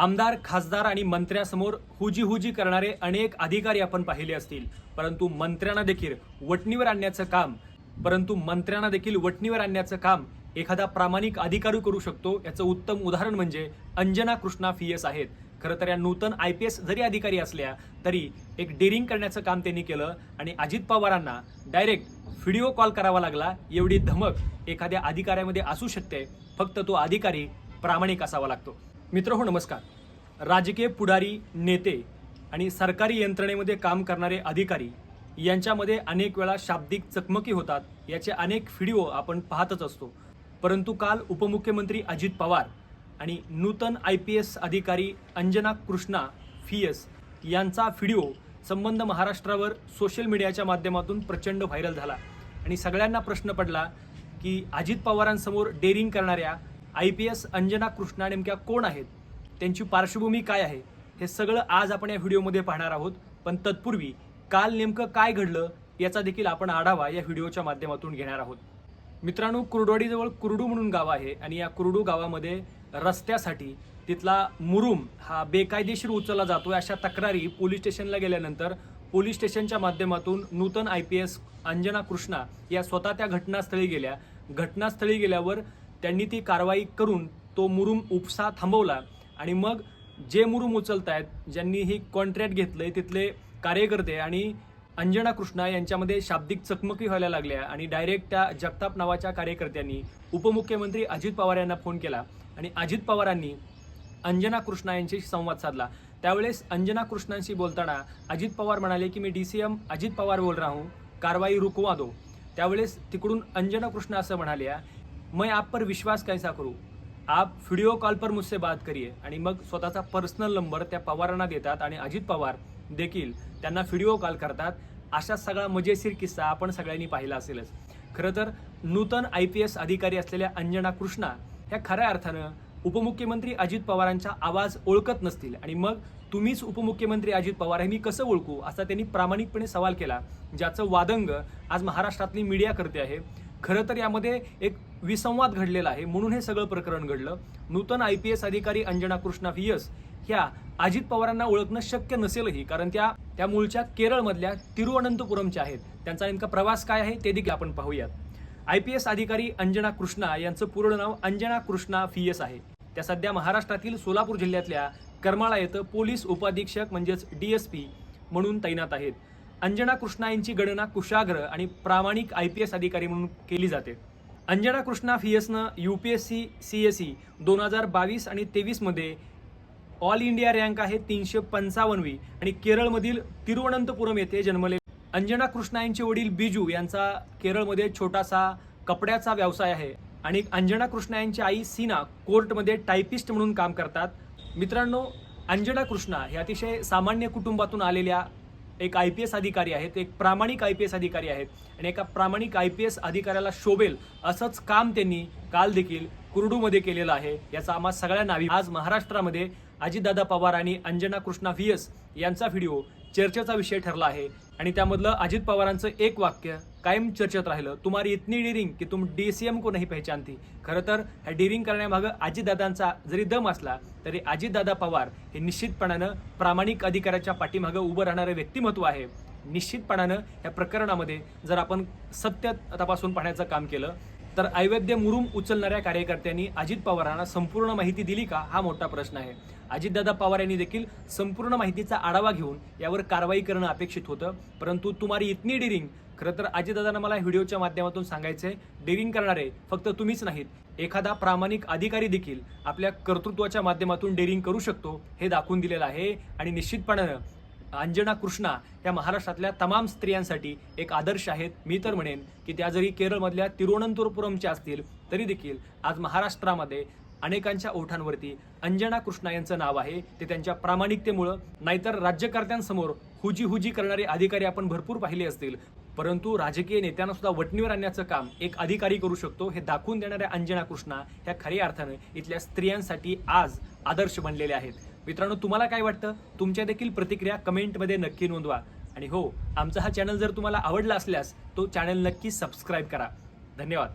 आमदार खासदार आणि मंत्र्यासमोर हुजी हुजी करणारे अनेक अधिकारी आपण पाहिले असतील. परंतु मंत्र्यांना देखील वटणीवर आणण्याचं काम परंतु मंत्र्यांना देखील वटणीवर आणण्याचं काम एखादा प्रामाणिक अधिकारी करू शकतो याचं उत्तम उदाहरण म्हणजे अंजना कृष्णा फीएस आहेत. खरं तर या नूतन आय पी एस जरी अधिकारी असल्या तरी एक डेअरिंग करण्याचं काम त्यांनी केलं आणि अजित पवारांना डायरेक्ट व्हिडिओ कॉल करावा लागला. एवढी धमक एखाद्या अधिकाऱ्यामध्ये असू शकते फक्त तो अधिकारी प्रामाणिक असावा लागतो. मित्र हो नमस्कार. राजकीय पुढारी नेते आणि सरकारी यंत्रणेमध्ये काम करणारे अधिकारी यांच्यामध्ये अनेक वेळा शाब्दिक चकमकी होतात याचे अनेक व्हिडिओ आपण पाहतच असतो. परंतु काल उपमुख्यमंत्री अजित पवार आणि नूतन आय पी एस अधिकारी अंजना कृष्णा फीएस यांचा व्हिडिओ संबंध महाराष्ट्रावर सोशल मीडियाच्या माध्यमातून प्रचंड व्हायरल झाला. आणि सगळ्यांना प्रश्न पडला की अजित पवारांसमोर डेअरिंग करणाऱ्या I P S Anjana Krishna नेमक्या कोण आहेत? त्यांची पार्श्वभूमी काय आहे? हे सगळं आज आपण या व्हिडिओमध्ये पाहणार आहोत. पण तत्पूर्वी काल नेमकं काय घडलं याचा देखील आपण आढावा या व्हिडिओच्या माध्यमातून घेणार आहोत. मित्रांनो कुर्डवाडीजवळ कुर्डू म्हणून गाव आहे आणि या कुर्डू गावामध्ये रस्त्यासाठी तिथला मुरुम हा बेकायदेशीर उचलला जातो अशा तक्रारी पोलीस स्टेशनला गेल्यानंतर पोलीस स्टेशनच्या माध्यमातून नूतन I P S Anjana Krishna या स्वतः त्या घटनास्थळी गेल्या. घटनास्थळी गेल्यावर त्यांनी ती कारवाई करून तो मुरुम उपसा थांबवला. आणि मग जे मुरुम उचलतायत ज्यांनी ही कॉन्ट्रॅक्ट घेतलं आहे तिथले कार्यकर्ते आणि अंजना कृष्णा यांच्यामध्ये शाब्दिक चकमकी व्हायला लागल्या आणि डायरेक्ट त्या जगताप नावाच्या कार्यकर्त्यांनी उपमुख्यमंत्री अजित पवार यांना फोन केला आणि अजित पवारांनी अंजना कृष्णा यांच्याशी संवाद साधला. त्यावेळेस अंजना कृष्णांशी बोलताना अजित पवार म्हणाले की मी D C M Ajit Pawar बोल रहा. हूँ कारवाई रुकवा दो. त्यावेळेस तिकडून अंजना कृष्णा असं म्हणाल्या मैं आप पर विश्वास कैसा करू? आप व्हिडिओ कॉल पर मुझसे बात करिए। आणि मग स्वतःचा पर्सनल नंबर त्या पवारांना देतात आणि अजित पवार देखील त्यांना व्हिडिओ कॉल करतात. अशा सगळा मजेशीर किस्सा आपण सगळ्यांनी पाहिला असेलच. खरं तर नूतन आय पी एस अधिकारी असलेल्या अंजना कृष्णा ह्या खऱ्या अर्थानं उपमुख्यमंत्री अजित पवारांचा आवाज ओळखत नसतील. आणि मग तुम्हीच उपमुख्यमंत्री अजित पवार हे मी कसं ओळखू? असा त्यांनी प्रामाणिकपणे सवाल केला ज्याचं वादंग आज महाराष्ट्रातली मीडिया करते आहे. खरं तर यामध्ये एक विसंवाद घडलेला आहे. म्हणून हे सगळं प्रकरण घडलं. नूतन आय पी एस अधिकारी अंजना कृष्णा व्हीएस ह्या अजित पवारांना ओळखणं शक्य नसेलही कारण त्या त्या मूळच्या केरळमधल्या तिरुअनंतपुरमच्या आहेत. त्यांचा नेमका प्रवास काय आहे ते देखील आपण पाहूयात. आय पी एस अधिकारी अंजना कृष्णा यांचं पूर्ण नाव अंजना कृष्णा व्ही एस आहे. त्या सध्या महाराष्ट्रातील सोलापूर जिल्ह्यातल्या करमाळा येथं पोलीस उपाधीक्षक म्हणजेच डी एस पी म्हणून तैनात आहेत. अंजना कृष्णा यांची गणना कुशाग्र आणि प्रामाणिक आय पी एस अधिकारी म्हणून केली जाते. Anjana Krishna फियसनं U P S C C S C दोन हजार बावीस आणि तेवीसमध्ये ऑल इंडिया रँक आहे तीनशे पंचावन्नवी आणि केरळमधील तिरुवनंतपुरम येथे जन्मले. अंजना कृष्णा यांचे वडील बिजू यांचा केरळमध्ये छोटासा कपड्याचा व्यवसाय आहे आणि अंजना कृष्णा यांची आई सीना कोर्टमध्ये टायपिस्ट म्हणून काम करतात. मित्रांनो अंजना कृष्णा हे अतिशय सामान्य कुटुंबातून आलेल्या एक आय पी एस अधिकारी आहेत एक प्रामाणिक आय पी एस अधिकारी आहेत आणि एका प्रामाणिक आय पी एस अधिकाऱ्याला शोभेल असंच काम त्यांनी काल देखील कुरडूमध्ये केलेलं आहे याचा आम्हा सगळ्यांना आज महाराष्ट्रामध्ये अजितदादा पवार आणि अंजना कृष्णा व्ही एस यांचा व्हिडिओ चर्चेचा विषय ठरला आहे. आणि त्यामधलं अजित पवारांचं एक वाक्य कायम चर्चेत राहिलं. तुम्हारी इतनी डिरिंग की तुम डी सी एम को नाही पहचानती. खरं तर ह्या डिरिंग करण्यामागं अजितदादांचा जरी दम असला तरी अजितदादा पवार हे निश्चितपणानं प्रामाणिक अधिकाऱ्याच्या पाठीमागं उभं राहणारं व्यक्तिमत्व आहे. निश्चितपणानं या प्रकरणामध्ये जर आपण सत्य तपासून पाहण्याचं काम केलं तर अवैध मुरुम उचलणाऱ्या कार्यकर्त्यांनी अजित पवारांना संपूर्ण माहिती दिली का हा मोठा प्रश्न आहे. अजितदादा पवार यांनी देखील संपूर्ण माहितीचा आढावा घेऊन यावर कारवाई करणं अपेक्षित होतं. परंतु तुम्हारी इतनी डिरिंग खरं तर अजितदादांना मला व्हिडिओच्या माध्यमातून सांगायचंय डिरिंग करणारे फक्त तुम्हीच नाहीत. एखादा प्रामाणिक अधिकारी देखील आपल्या कर्तृत्वाच्या माध्यमातून डेरिंग करू शकतो हे दाखवून दिलेलं आहे. आणि निश्चितपणानं अंजना कृष्णा या महाराष्ट्रातल्या तमाम स्त्रियांसाठी एक आदर्श आहेत. मी तर म्हणेन की त्या जरी केरळमधल्या तिरुवनंतपुरमच्या असतील तरी देखील आज महाराष्ट्रामध्ये अनेकांच्या ओठांवरती अंजना कृष्णा यांचं नाव आहे. ते त्यांच्या प्रामाणिकतेमुळं नाहीतर राज्यकर्त्यांसमोर हुजी हुजी करणारे अधिकारी आपण भरपूर पाहिले असतील. परंतु राजकीय नेत्यांना सुद्धा वटणीवर आणण्याचं काम एक अधिकारी करू शकतो हे दाखवून देणाऱ्या अंजना कृष्णा ह्या खऱ्या अर्थानं इथल्या स्त्रियांसाठी आज आदर्श बनलेले आहेत. मित्रांनो तुम्हाला काय वाटतं? तुमच्या देखील प्रतिक्रिया कमेंटमध्ये नक्की नोंदवा. आणि हो आमचा हा चॅनल जर तुम्हाला आवडला असल्यास तो चॅनल नक्की सबस्क्राईब करा. धन्यवाद.